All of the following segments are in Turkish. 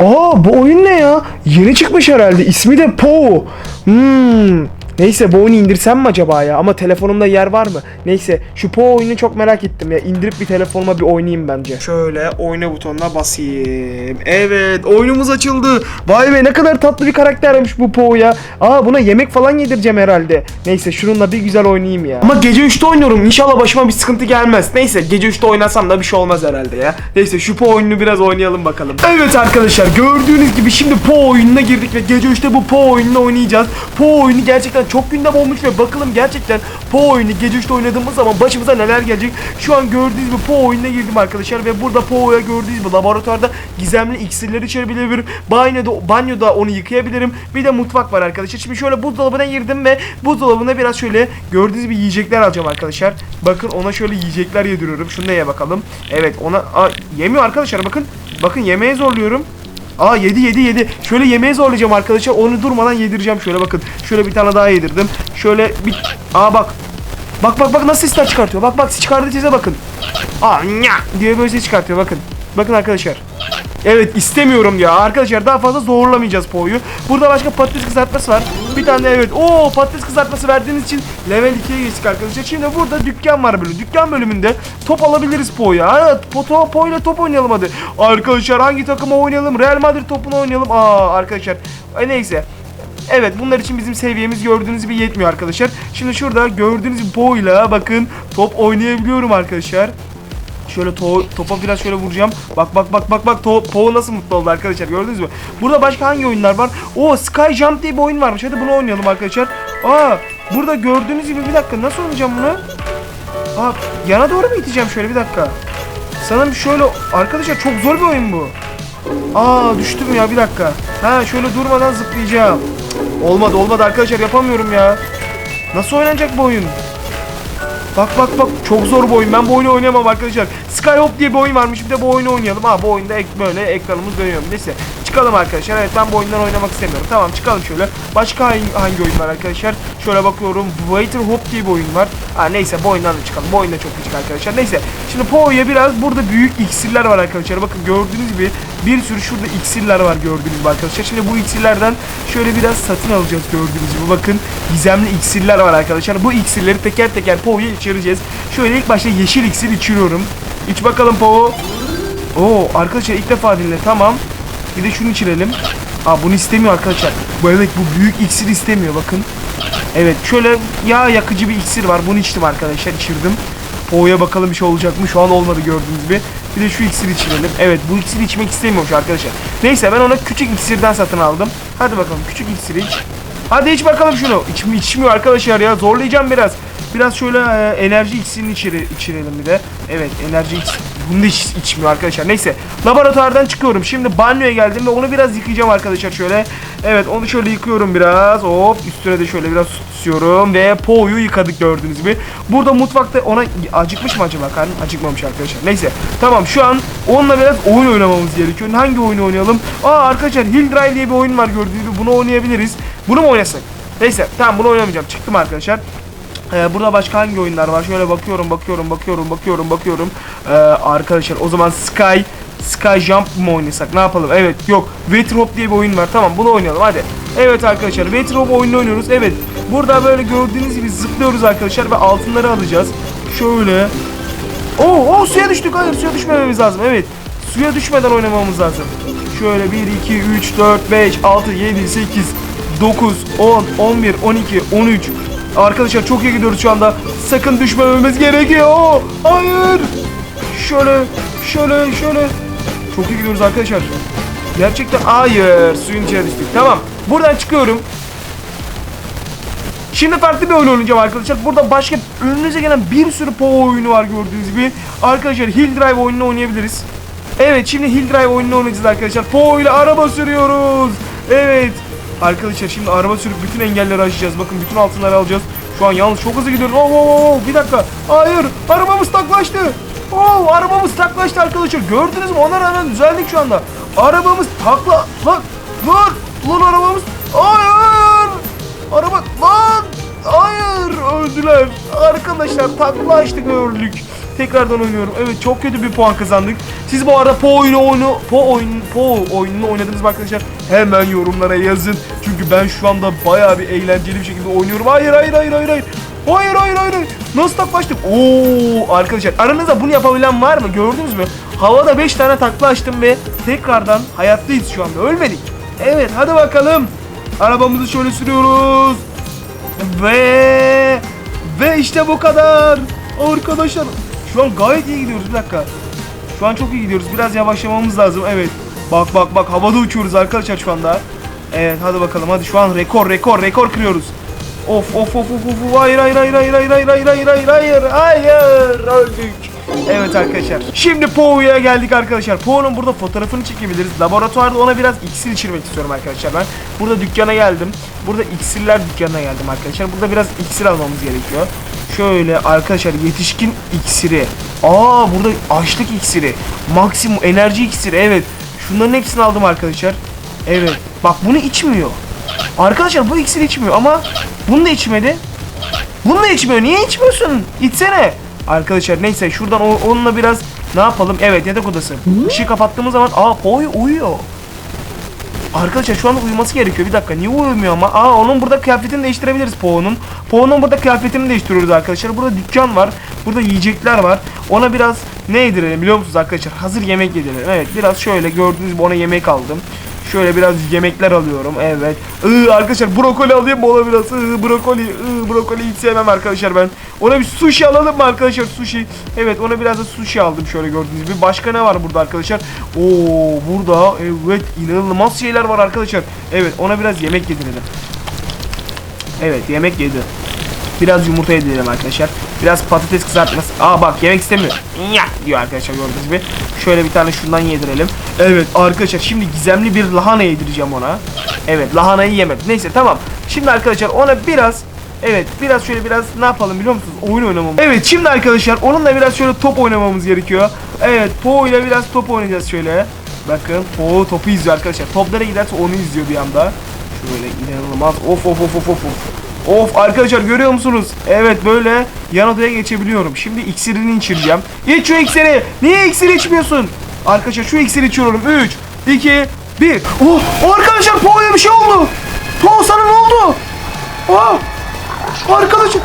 Aa bu oyun ne ya? Yeni çıkmış herhalde. İsmi de Po. Hmm. Neyse bu oyunu indirsem mi acaba ya? Ama telefonumda yer var mı? Neyse şu Po oyununu çok merak ettim ya. İndirip bir telefonuma bir oynayayım bence. Şöyle oyna butonuna basayım. Evet oyunumuz açıldı. Vay be ne kadar tatlı bir karaktermiş bu Po ya. Aa buna yemek falan yedireceğim herhalde. Neyse şununla bir güzel oynayayım ya. Ama gece 3'te oynuyorum. İnşallah başıma bir sıkıntı gelmez. Neyse gece 3'te oynasam da bir şey olmaz herhalde ya. Neyse şu Po oyununu biraz oynayalım bakalım. Evet arkadaşlar gördüğünüz gibi şimdi Po oyununa girdik ve gece 3'te bu Po oyununu oynayacağız. Po oyunu gerçekten çok gündem olmuş ve bakalım gerçekten Po oyunu gece 3'te oynadığımız zaman başımıza neler gelecek. Şu an gördüğünüz gibi Po oyununa girdim arkadaşlar ve burada Po'ya gördüğünüz gibi laboratuvarda gizemli iksirleri içebilirim. Banyoda, banyoda onu yıkayabilirim. Bir de mutfak var arkadaşlar. Şimdi şöyle buzdolabına girdim ve buzdolabına biraz şöyle gördüğünüz gibi yiyecekler alacağım arkadaşlar. Bakın ona şöyle yiyecekler yediriyorum. Şunu da ye bakalım. Evet ona Aa, yemiyor arkadaşlar bakın. Bakın yemeğe zorluyorum. Aa yedi yedi yedi. Şöyle yemeğe zorlayacağım arkadaşlar. Onu durmadan yedireceğim. Şöyle bakın. Şöyle bir tane daha yedirdim. Şöyle bir... Aa bak. Bak bak bak nasıl sesler çıkartıyor. Bak bak çıkardığı sese bakın. Aa nya diye böyle ses çıkartıyor bakın. Bakın arkadaşlar. Evet istemiyorum ya. Arkadaşlar daha fazla zorlamayacağız Po'yu. Burada başka patates kızartması var. Bir tane evet. Oo patates kızartması verdiğiniz için level 2'ye geçtik arkadaşlar. Şimdi burada dükkan var böyle. Dükkan bölümünde top alabiliriz Po'ya. Evet Po, po ile top oynayalım hadi. Arkadaşlar hangi takıma oynayalım? Real Madrid topunu oynayalım. Aa arkadaşlar. Ay, neyse. Evet bunlar için bizim seviyemiz gördüğünüz gibi yetmiyor arkadaşlar. Şimdi şurada gördüğünüz gibi ile bakın top oynayabiliyorum arkadaşlar. Şöyle to topa biraz şöyle vuracağım. Bak bak bak bak bak to Po nasıl mutlu oldu arkadaşlar gördünüz mü? Burada başka hangi oyunlar var? O Sky Jump diye bir oyun varmış. Hadi bunu oynayalım arkadaşlar. Aa burada gördüğünüz gibi bir dakika nasıl oynayacağım bunu? Aa yana doğru mu iteceğim şöyle bir dakika. Sanırım şöyle arkadaşlar çok zor bir oyun bu. Aa düştüm ya bir dakika. Ha şöyle durmadan zıplayacağım. Olmadı olmadı arkadaşlar yapamıyorum ya. Nasıl oynanacak bu oyun? Bak bak bak çok zor bu oyun. Ben bu oyunu oynayamam arkadaşlar. Skyhop diye bir oyun varmış. Bir de bu oyunu oynayalım. Ha bu oyunda ek böyle ekranımız dönüyor. Neyse çıkalım arkadaşlar. Evet ben bu oyundan oynamak istemiyorum. Tamam çıkalım şöyle. Başka hangi, oyun var arkadaşlar? Şöyle bakıyorum. Waiter Hop diye bir oyun var. Ha neyse bu oyundan da çıkalım. Bu oyun da çok küçük arkadaşlar. Neyse. Şimdi Po'ya biraz burada büyük iksirler var arkadaşlar. Bakın gördüğünüz gibi bir sürü şurada iksirler var gördüğünüz gibi arkadaşlar. Şimdi bu iksirlerden şöyle biraz satın alacağız gördüğünüz gibi. Bakın gizemli iksirler var arkadaşlar. Bu iksirleri teker teker Po'ya içireceğiz. Şöyle ilk başta yeşil iksir içiriyorum. İç bakalım Po. Oo arkadaşlar ilk defa dinle. Tamam. Bir de şunu içirelim. Aa bunu istemiyor arkadaşlar. Bu evet bu büyük iksir istemiyor bakın. Evet şöyle yağ yakıcı bir iksir var. Bunu içtim arkadaşlar içirdim. Po'ya bakalım bir şey olacak mı? Şu an olmadı gördüğünüz gibi. Bir de şu iksiri içirelim. Evet bu iksiri içmek istemiyormuş arkadaşlar. Neyse ben ona küçük iksirden satın aldım. Hadi bakalım küçük iksiri iç. Hadi iç bakalım şunu. İç, içmiyor arkadaşlar ya. Zorlayacağım biraz. Biraz şöyle e, enerji iksirini içiri, içirelim bir de. Evet enerji iksiri. Bunu da iç, içmiyor arkadaşlar. Neyse. Laboratuvardan çıkıyorum. Şimdi banyoya geldim ve onu biraz yıkayacağım arkadaşlar şöyle. Evet onu şöyle yıkıyorum biraz. Hop üstüne de şöyle biraz tutuyorum. Ve Po'yu yıkadık gördüğünüz gibi. Burada mutfakta ona acıkmış mı acaba karnım? Acıkmamış arkadaşlar. Neyse. Tamam şu an onunla biraz oyun oynamamız gerekiyor. Hangi oyunu oynayalım? Aa arkadaşlar Hill Drive diye bir oyun var gördüğünüz gibi. Bunu oynayabiliriz. Bunu mu oynasak? Neyse tamam bunu oynamayacağım. Çıktım arkadaşlar. Ee, burada başka hangi oyunlar var? Şöyle bakıyorum, bakıyorum, bakıyorum, bakıyorum, bakıyorum. Ee, arkadaşlar o zaman Sky Sky Jump mı oynasak? Ne yapalım? Evet, yok. Water Hop diye bir oyun var. Tamam, bunu oynayalım hadi. Evet arkadaşlar, Water Hop oyununu oynuyoruz. Evet. Burada böyle gördüğünüz gibi zıplıyoruz arkadaşlar ve altınları alacağız. Şöyle. Oo, oo suya düştük. Hayır, suya düşmememiz lazım. Evet. Suya düşmeden oynamamız lazım. Şöyle 1 2 3 4 5 6 7 8 9 10 11 12 13 Arkadaşlar çok iyi gidiyoruz şu anda. Sakın düşmememiz gerekiyor. Hayır. Şöyle, şöyle, şöyle. Çok iyi gidiyoruz arkadaşlar. Gerçekten hayır. Suyun içine düştük. Tamam. Buradan çıkıyorum. Şimdi farklı bir oyun oynayacağım arkadaşlar. Burada başka önünüze gelen bir sürü PoE oyunu var gördüğünüz gibi. Arkadaşlar Hill Drive oyununu oynayabiliriz. Evet şimdi Hill Drive oyununu oynayacağız arkadaşlar. PoE ile araba sürüyoruz. Evet. Arkadaşlar şimdi araba sürüp bütün engelleri aşacağız. Bakın bütün altınları alacağız. Şu an yalnız çok hızlı gidiyoruz. Oh, oh, oh, oh. Bir dakika. Hayır. Arabamız taklaştı. Oh arabamız taklaştı arkadaşlar. Gördünüz mü? Ona rağmen düzeldik şu anda. Arabamız takla... Lan. Lan. Lan arabamız... Hayır. Araba... Lan. Hayır. Öldüler. Arkadaşlar takla açtık öldük. Tekrardan oynuyorum. Evet çok kötü bir puan kazandık. Siz bu arada Po oyunu oyunu Po oyun Po oyununu oynadınız mı arkadaşlar? Hemen yorumlara yazın. Çünkü ben şu anda bayağı bir eğlenceli bir şekilde oynuyorum. Hayır hayır hayır hayır hayır. Hayır hayır hayır. Nasıl taklaştık? Oo arkadaşlar aranızda bunu yapabilen var mı? Gördünüz mü? Havada 5 tane takla açtım ve tekrardan hayattayız şu anda. Ölmedik. Evet hadi bakalım. Arabamızı şöyle sürüyoruz. Ve ve işte bu kadar. Arkadaşlar şu an gayet iyi gidiyoruz. Bir dakika. Şu an çok iyi gidiyoruz. Biraz yavaşlamamız lazım. Evet. Bak bak bak havada uçuyoruz arkadaşlar şu anda. Evet hadi bakalım hadi şu an rekor rekor rekor kırıyoruz. Of of of of of hayır hayır hayır hayır hayır hayır hayır hayır hayır hayır hayır öldük. Evet arkadaşlar. Şimdi Po'ya geldik arkadaşlar. Po'nun burada fotoğrafını çekebiliriz. Laboratuvarda ona biraz iksir içirmek istiyorum arkadaşlar ben. Burada dükkana geldim. Burada iksirler dükkanına geldim arkadaşlar. Burada biraz iksir almamız gerekiyor. Şöyle arkadaşlar yetişkin iksiri. Aa burada açlık iksiri. Maksimum enerji iksiri evet. Şunların hepsini aldım arkadaşlar. Evet. Bak bunu içmiyor. Arkadaşlar bu iksir içmiyor ama bunu da içmedi. Bunu da içmiyor. Niye içmiyorsun? İçsene. Arkadaşlar neyse şuradan onunla biraz ne yapalım? Evet yatak odası. Işığı kapattığımız zaman aa Poy uyuyor. Arkadaşlar şu anda uyuması gerekiyor. Bir dakika niye uyumuyor ama? Aa onun burada kıyafetini değiştirebiliriz Po'nun. Po'nun burada kıyafetini değiştiriyoruz arkadaşlar. Burada dükkan var. Burada yiyecekler var. Ona biraz ne yedirelim biliyor musunuz arkadaşlar? Hazır yemek yedirelim. Evet biraz şöyle gördüğünüz gibi ona yemek aldım. Şöyle biraz yemekler alıyorum. Evet. Iı, arkadaşlar brokoli alayım mı ona biraz? Iı, brokoli. Iı, brokoli hiç sevmem arkadaşlar ben. Ona bir sushi alalım mı arkadaşlar? Sushi. Evet ona biraz da sushi aldım şöyle gördüğünüz gibi. Başka ne var burada arkadaşlar? Oo burada evet inanılmaz şeyler var arkadaşlar. Evet ona biraz yemek yedirelim. Evet yemek yedi. Biraz yumurta yedirelim arkadaşlar. Biraz patates kızartması. Aa bak yemek istemiyor. Ya diyor arkadaşlar gördüğünüz gibi. Şöyle bir tane şundan yedirelim. Evet arkadaşlar şimdi gizemli bir lahana yedireceğim ona. Evet lahanayı yemedi. Neyse tamam. Şimdi arkadaşlar ona biraz Evet biraz şöyle biraz ne yapalım biliyor musunuz? Oyun oynamamız. Evet şimdi arkadaşlar onunla biraz şöyle top oynamamız gerekiyor. Evet Po ile biraz top oynayacağız şöyle. Bakın Po topu izliyor arkadaşlar. Toplara giderse onu izliyor bir anda. Şöyle inanılmaz. Of of of of of. of. Of arkadaşlar görüyor musunuz? Evet böyle yan odaya geçebiliyorum. Şimdi iksirini içireceğim. İç şu iksiri. Niye iksir içmiyorsun? Arkadaşlar şu iksiri içiyorum. 3, 2, 1. Oh arkadaşlar Po'ya bir şey oldu. Po sana ne oldu? Oh arkadaşlar.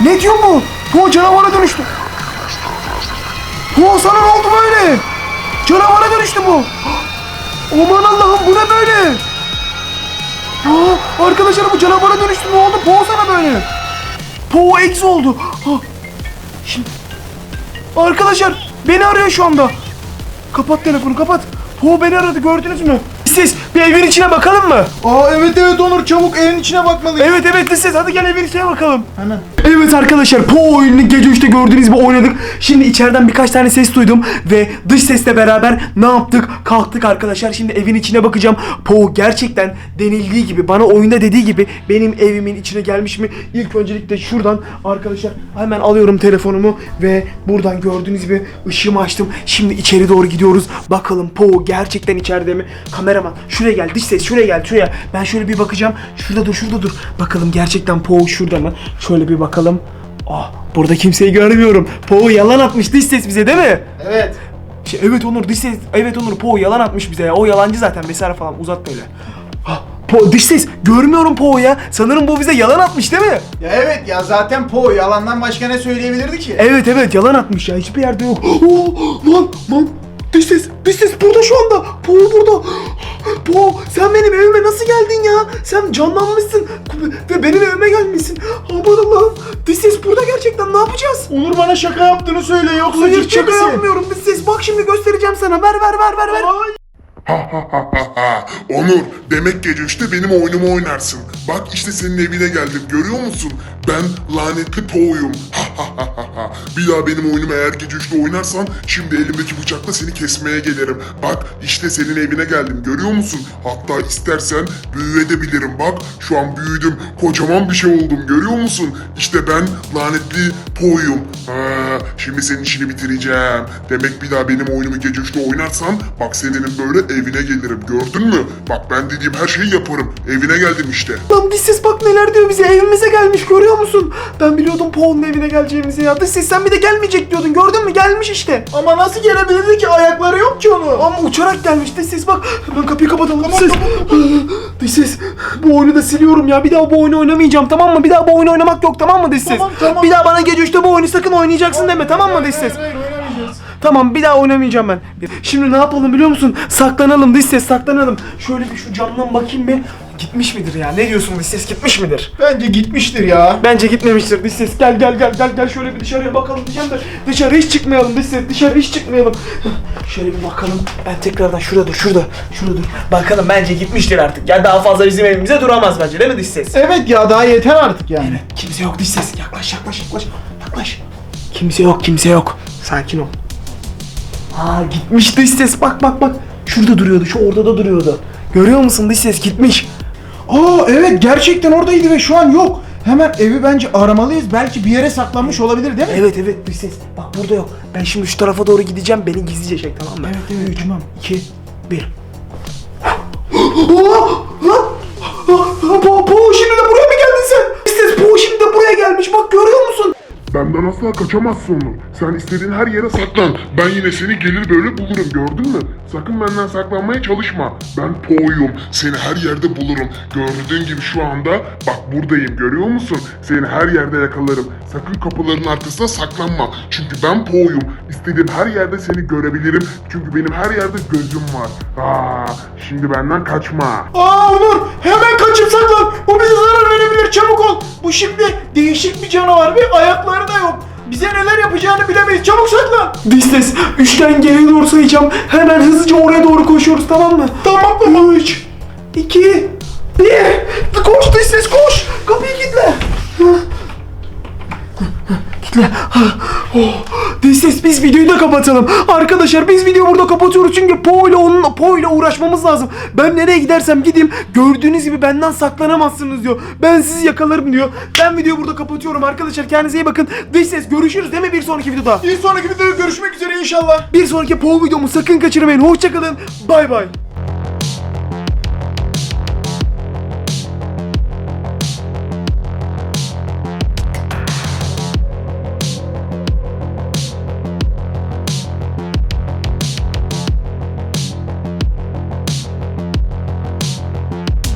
Ne diyor bu? Po canavara dönüştü. Po sana ne oldu böyle? Canavara dönüştü bu. Aman Allah'ım bu ne böyle? Aa, arkadaşlar bu canavara dönüştü ne oldu? Po sana böyle. Po ex oldu. Ha. Şimdi... Arkadaşlar beni arıyor şu anda. Kapat telefonu kapat. Po beni aradı gördünüz mü? Siz bir evin içine bakalım mı? Aa evet evet Onur çabuk evin içine bakmalıyız. Evet evet siz hadi gel evin içine bakalım. Hemen. Evet arkadaşlar Po oyununu gece 3'te gördüğünüz gibi oynadık. Şimdi içeriden birkaç tane ses duydum ve dış sesle beraber ne yaptık? Kalktık arkadaşlar. Şimdi evin içine bakacağım. Po gerçekten denildiği gibi bana oyunda dediği gibi benim evimin içine gelmiş mi? İlk öncelikle şuradan arkadaşlar hemen alıyorum telefonumu ve buradan gördüğünüz gibi ışığımı açtım. Şimdi içeri doğru gidiyoruz. Bakalım Po gerçekten içeride mi? Kameraman şuraya gel dış ses şuraya gel şuraya. Ben şöyle bir bakacağım. Şurada dur şurada dur. Bakalım gerçekten Po şurada mı? Şöyle bir bakalım. Ah burada kimseyi görmüyorum. Po yalan atmış dış ses bize değil mi? Evet. Şey, evet Onur dış ses evet Onur Po yalan atmış bize ya. O yalancı zaten vesaire falan uzat böyle. Ah, Po dış ses görmüyorum Po ya. Sanırım bu bize yalan atmış değil mi? Ya evet ya zaten Po yalandan başka ne söyleyebilirdi ki? Evet evet yalan atmış ya hiçbir yerde yok. Oo, lan lan dış ses dış ses burada şu anda. Po burada. Po sen benim evime nasıl geldin ya? Sen canlanmışsın ve benim evime gelmişsin. Aman Allah'ım dış ses burada gerçekten ne yapacağız? Onur bana şaka yaptığını söyle yoksa Hayır şaka yapmıyorum dış ses bak şimdi göstereceğim sana ver ver ver ver ver. Ay. Onur, demek gece üçte benim oyunumu oynarsın. Bak işte senin evine geldim, görüyor musun? Ben lanetli Po'yum. Bir daha benim oyunumu eğer gece üçte oynarsan şimdi elimdeki bıçakla seni kesmeye gelirim. Bak işte senin evine geldim, görüyor musun? Hatta istersen büyüyebilirim. Bak şu an büyüdüm, kocaman bir şey oldum, görüyor musun? İşte ben lanetli Po'yum. Şimdi senin işini bitireceğim. Demek bir daha benim oyunumu gece üçte oynarsan bak senin böyle evine gelirim. Gördün mü? Bak ben dediğim her şeyi yaparım. Evine geldim işte. Lan dış ses bak neler diyor bize evimize gelmiş görüyor musun? Ben biliyordum Po'nun evine geleceğimizi ya. Dış ses sen bir de gelmeyecek diyordun. Gördün mü? Gelmiş işte. Ama nasıl gelebilirdi ki ayakları yok ki onun. Ama uçarak gelmiş dış ses bak. Hemen kapıyı kapatalım dış ses. Dış ses. Bu oyunu da siliyorum ya. Bir daha bu oyunu oynamayacağım tamam mı? Bir daha bu oyunu oynamak yok tamam mı dış ses? Tamam, tamam. Bir daha bana gece 3'te bu oyunu sakın oynayacaksın deme tamam mı dış ses? Hayır, hayır, oynamayacağız. Tamam bir daha oynamayacağım ben. Şimdi ne yapalım biliyor musun? Saklanalım dış ses saklanalım. Şöyle bir şu camdan bakayım bir. Gitmiş midir ya? Ne diyorsun dış ses gitmiş midir? Bence gitmiştir ya. Bence gitmemiştir dış ses. Gel gel gel gel gel şöyle bir dışarıya bakalım diyeceğim de dışarı hiç çıkmayalım dış ses. Dışarı hiç çıkmayalım. Şöyle bir bakalım. Ben tekrardan şurada dur şurada. Şurada dur. Bakalım bence gitmiştir artık. Ya daha fazla bizim evimize duramaz bence değil mi dış ses? Evet ya daha yeter artık yani. Kimse yok dış ses. Yaklaş yaklaş yaklaş. Yaklaş. Kimse yok kimse yok. Sakin ol. Aa gitmiş dış ses. Bak bak bak. Şurada duruyordu. Şu orada da duruyordu. Görüyor musun dış ses gitmiş. Aa evet gerçekten oradaydı ve şu an yok. Hemen evi bence aramalıyız. Belki bir yere saklanmış olabilir değil mi? Evet evet dış ses. Bak burada yok. Ben şimdi şu tarafa doğru gideceğim. Beni gizlice çek tamam mı? Evet evet tamam. 2 1 Po, po şimdi de buraya mı geldin sen? Dış ses Po şimdi de buraya gelmiş. Bak görüyor musun? Benden asla kaçamazsın onu. Sen istediğin her yere saklan. Ben yine seni gelir böyle bulurum gördün mü? Sakın benden saklanmaya çalışma. Ben Po'yum. Seni her yerde bulurum. Gördüğün gibi şu anda bak buradayım görüyor musun? Seni her yerde yakalarım. Sakın kapıların arkasına saklanma. Çünkü ben Po'yum. İstediğim her yerde seni görebilirim. Çünkü benim her yerde gözüm var. Aa, şimdi benden kaçma. Aa Onur hemen kaçıp saklan. Bu bize zarar verebilir çabuk ol. Bu şimdi değişik bir canavar ve ayakları da yok. Bize neler yapacağını bilemeyiz. Çabuk saklan. Dış ses. Üçten geriye doğru sayacağım. Hemen hızlıca oraya doğru koşuyoruz tamam mı? Tamam tamam. 3 2 1 Koş dış ses koş. Kapıyı kilitle. Kitle. Oh. Ses biz videoyu da kapatalım. Arkadaşlar biz videoyu burada kapatıyoruz çünkü Po ile onun Po ile uğraşmamız lazım. Ben nereye gidersem gideyim gördüğünüz gibi benden saklanamazsınız diyor. Ben sizi yakalarım diyor. Ben videoyu burada kapatıyorum arkadaşlar. Kendinize iyi bakın. Ses görüşürüz değil mi bir sonraki videoda? Bir sonraki videoda görüşmek üzere inşallah. Bir sonraki Po videomu sakın kaçırmayın. Hoşçakalın. Bay bay.